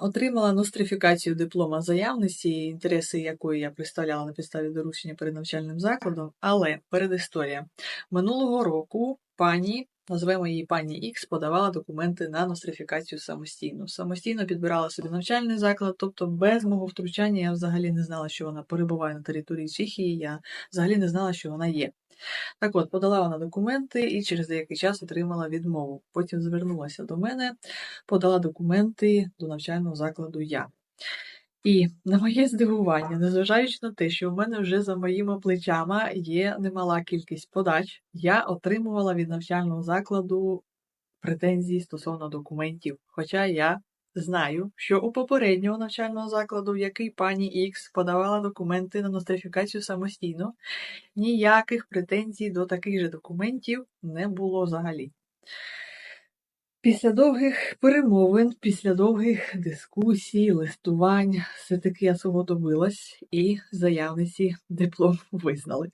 Отримала нострифікацію диплома заявності, інтереси якої я представляла на підставі доручення перед навчальним закладом. Але передісторія. Минулого року пані, назвемо її пані Ікс, подавала документи на нострифікацію самостійно. Самостійно підбирала собі навчальний заклад, тобто без мого втручання я взагалі не знала, що вона перебуває на території Чехії, я взагалі не знала, що вона є. Так от, подала вона документи і через деякий час отримала відмову. Потім звернулася до мене, подала документи до навчального закладу я. І на моє здивування, незважаючи на те, що в мене вже за моїми плечами є немала кількість подач, я отримувала від навчального закладу претензії стосовно документів. Хоча я знаю, що у попереднього навчального закладу, в який пані Ікс подавала документи на нострифікацію самостійно, ніяких претензій до таких же документів не було взагалі. Після довгих перемовин, після довгих дискусій, листувань, все-таки я свого добилась і заявниці диплом визнали.